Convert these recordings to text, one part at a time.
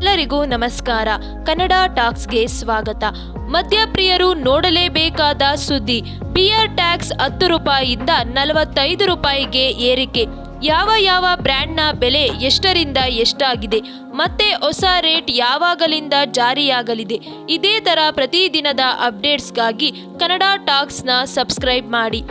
ಎಲ್ಲರಿಗೂ ನಮಸ್ಕಾರ. ಕನ್ನಡ ಟಾಕ್ಸ್ಗೆ ಸ್ವಾಗತ. ಮದ್ಯಪ್ರಿಯರು ನೋಡಲೇಬೇಕಾದ ಸುದ್ದಿ. ಬಿಯರ್ ಟ್ಯಾಕ್ಸ್ ಹತ್ತು ರೂಪಾಯಿಯಿಂದ ನಲವತ್ತೈದು ರೂಪಾಯಿಗೆ ಏರಿಕೆ. ಯಾವ ಯಾವ ಬ್ರ್ಯಾಂಡ್ನ ಬೆಲೆ ಎಷ್ಟರಿಂದ ಎಷ್ಟಾಗಿದೆ? ಮತ್ತೆ ಹೊಸ ರೇಟ್ ಯಾವಾಗಲಿಂದ ಜಾರಿಯಾಗಲಿದೆ? ಇದೇ ಥರ ಪ್ರತಿದಿನದ ಅಪ್ಡೇಟ್ಸ್ಗಾಗಿ ಕನ್ನಡ ಟಾಕ್ಸ್ನ ಸಬ್ಸ್ಕ್ರೈಬ್ ಮಾಡಿ.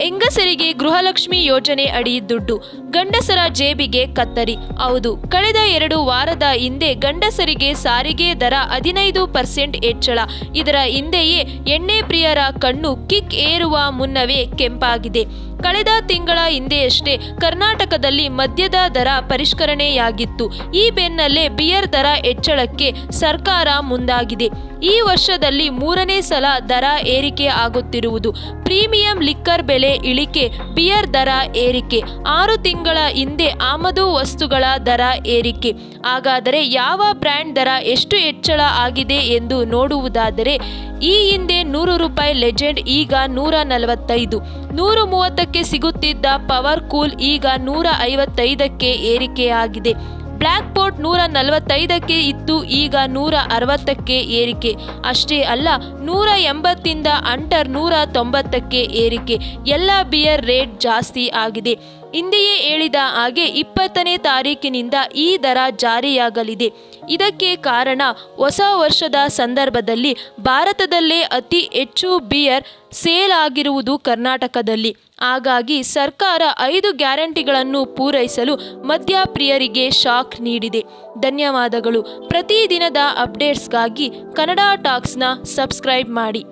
ಹೆಂಗಸರಿಗೆ ಗೃಹಲಕ್ಷ್ಮಿ ಯೋಜನೆ ಅಡಿ ದುಡ್ಡು, ಗಂಡಸರ ಜೇಬಿಗೆ ಕತ್ತರಿ. ಹೌದು, ಕಳೆದ ಎರಡು ವಾರದ ಹಿಂದೆ ಗಂಡಸರಿಗೆ ಸಾರಿಗೆ ದರ ಹದಿನೈದು ಪರ್ಸೆಂಟ್ ಹೆಚ್ಚಳ. ಇದರ ಹಿಂದೆಯೇ ಎಣ್ಣೆ ಪ್ರಿಯರ ಕಣ್ಣು ಕಿಕ್ ಏರುವ ಮುನ್ನವೇ ಕೆಂಪಾಗಿದೆ. ಕಳೆದ ತಿಂಗಳ ಹಿಂದೆಯಷ್ಟೇ ಕರ್ನಾಟಕದಲ್ಲಿ ಮದ್ಯದ ದರ ಪರಿಷ್ಕರಣೆಯಾಗಿತ್ತು. ಈ ಬೆನ್ನಲ್ಲೇ ಬಿಯರ್ ದರ ಹೆಚ್ಚಳಕ್ಕೆ ಸರ್ಕಾರ ಮುಂದಾಗಿದೆ. ಈ ವರ್ಷದಲ್ಲಿ ಮೂರನೇ ಸಲ ದರ ಏರಿಕೆ ಆಗುತ್ತಿರುವುದು. ಪ್ರೀಮಿಯಂ ಲಿಕ್ಕರ್ ಬೆಲೆ ಇಳಿಕೆ, ಬಿಯರ್ ದರ ಏರಿಕೆ, ಆರು ತಿಂಗಳ ಹಿಂದೆ ಆಮದು ವಸ್ತುಗಳ ದರ ಏರಿಕೆ. ಹಾಗಾದರೆ ಯಾವ ಬ್ರ್ಯಾಂಡ್ ದರ ಎಷ್ಟು ಹೆಚ್ಚಳ ಆಗಿದೆ ಎಂದು ನೋಡುವುದಾದರೆ, ಈ ಹಿಂದೆ ನೂರು ರೂಪಾಯಿ ಲೆಜೆಂಡ್, ಈಗ ನೂರ ನಲವತ್ತೈದು. ನೂರು ಮೂವತ್ತಕ್ಕೆ ಸಿಗುತ್ತಿದ್ದ ಪವರ್ ಕೂಲ್ ಈಗ ನೂರ ಐವತ್ತೈದಕ್ಕೆ ಏರಿಕೆಯಾಗಿದೆ. ಬ್ಲ್ಯಾಕ್ ಬೋರ್ಡ್ ನೂರ ನಲವತ್ತೈದಕ್ಕೆ ಇತ್ತು ಈಗ ನೂರ ಅರವತ್ತಕ್ಕೆ ಏರಿಕೆ. ಅಷ್ಟೇ ಅಲ್ಲ, ನೂರ ಎಂಬತ್ತಿಂದ ಅಂಟರ್ ನೂರ ತೊಂಬತ್ತಕ್ಕೆ ಏರಿಕೆ. ಎಲ್ಲ ಬಿಯರ್ ರೇಟ್ ಜಾಸ್ತಿ ಆಗಿದೆ. ಹಿಂದೆಯೇ ಹೇಳಿದ ಹಾಗೆ ಇಪ್ಪತ್ತನೇ ತಾರೀಕಿನಿಂದ ಈ ದರ ಜಾರಿಯಾಗಲಿದೆ. ಇದಕ್ಕೆ ಕಾರಣ ಹೊಸ ವರ್ಷದ ಸಂದರ್ಭದಲ್ಲಿ ಭಾರತದಲ್ಲೇ ಅತಿ ಹೆಚ್ಚು ಬಿಯರ್ ಸೇಲ್ ಆಗಿರುವುದು ಕರ್ನಾಟಕದಲ್ಲಿ. ಹಾಗಾಗಿ ಸರ್ಕಾರ ಐದು ಗ್ಯಾರಂಟಿಗಳನ್ನು ಪೂರೈಸಲು ಮದ್ಯಪ್ರಿಯರಿಗೆ ಶಾಕ್ ನೀಡಿದೆ. ಧನ್ಯವಾದಗಳು. ಪ್ರತಿದಿನದ ಅಪ್ಡೇಟ್ಸ್ಗಾಗಿ ಕನ್ನಡ ಟಾಕ್ಸ್ನ ಸಬ್ಸ್ಕ್ರೈಬ್ ಮಾಡಿ.